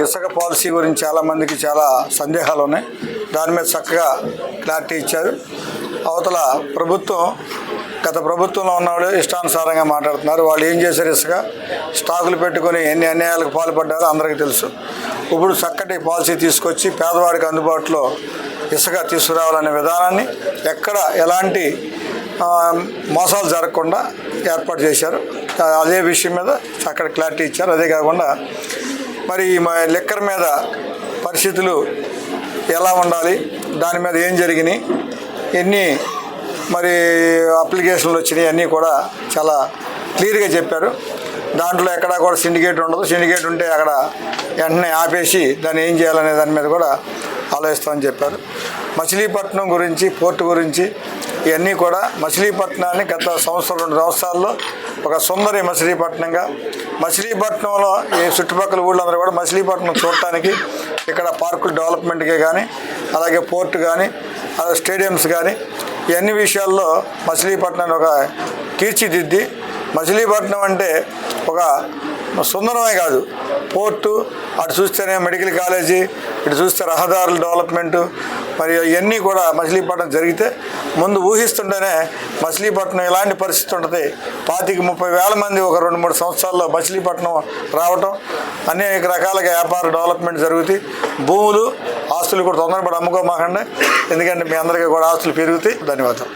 ఇసుక పాలసీ గురించి చాలామందికి చాలా సందేహాలు ఉన్నాయి దాని మీద చక్కగా క్లారిటీ ఇచ్చారు. అవతల ప్రభుత్వం గత ప్రభుత్వంలో ఉన్నవాళ్ళు ఇష్టానుసారంగా మాట్లాడుతున్నారు. వాళ్ళు ఏం చేశారు ఇసుక? స్టాకులు పెట్టుకొని ఎన్ని అన్యాయాలకు పాల్పడ్డారో అందరికీ తెలుసు. ఇప్పుడు చక్కటి పాలసీ తీసుకొచ్చి పేదవాడికి అందుబాటులో ఇసుక తీసుకురావాలనే విధానాన్ని ఎక్కడ ఎలాంటి మోసాలు జరగకుండా ఏర్పాటు చేశారు. అదే విషయం మీద అక్కడ క్లారిటీ ఇచ్చారు. అదే కాకుండా మరి ఈ లిక్కర్ మీద పరిస్థితులు ఎలా ఉండాలి? దాని మీద ఏం జరిగినాయి? ఎన్ని మరి అప్లికేషన్లు వచ్చినాయి? అన్నీ కూడా చాలా క్లియర్గా చెప్పారు. దాంట్లో ఎక్కడా కూడా సిండికేట్ ఉండదు. సిండికేట్ ఉంటే అక్కడ వెంటనే ఆపేసి దాన్ని ఏం చేయాలనే దాని మీద కూడా ఆలోచిస్తామని చెప్పారు మచిలీపట్నం గురించి పోర్టు గురించి ఇవన్నీ కూడా మచిలీపట్నాన్ని గత సంవత్సరం రెండు సంవత్సరాల్లో ఒక సుందరి మచిలీపట్నంగా మచిలీపట్నంలో ఈ చుట్టుపక్కల ఊళ్ళందరూ కూడా మచిలీపట్నం చూడటానికి ఇక్కడ పార్కులు డెవలప్మెంట్కే కానీ అలాగే పోర్టు కానీ అలాగే స్టేడియంస్ కానీ ఇవన్నీ విషయాల్లో మచిలీపట్నాన్ని ఒక తీర్చిదిద్ది. మచిలీపట్నం అంటే ఒక సుందరమే కాదు. పోర్టు అటు చూస్తేనే మెడికల్ కాలేజీ ఇటు చూస్తే రహదారుల డెవలప్మెంటు మరి ఇవన్నీ కూడా మచిలీపట్నం జరిగితే ముందు ఊహిస్తుంటేనే మచిలీపట్నం ఎలాంటి పరిస్థితి ఉంటుంది? పాతిక ముప్పై వేల మంది ఒక రెండు మూడు సంవత్సరాల్లో మచిలీపట్నం రావటం అనేక రకాలుగా వ్యాపార డెవలప్మెంట్ జరుగుతాయి. భూములు ఆస్తులు కూడా తొందరపడి అమ్ముకోమాకండి. ఎందుకంటే మీ అందరికీ కూడా ఆస్తులు పెరుగుతాయి. ధన్యవాదాలు.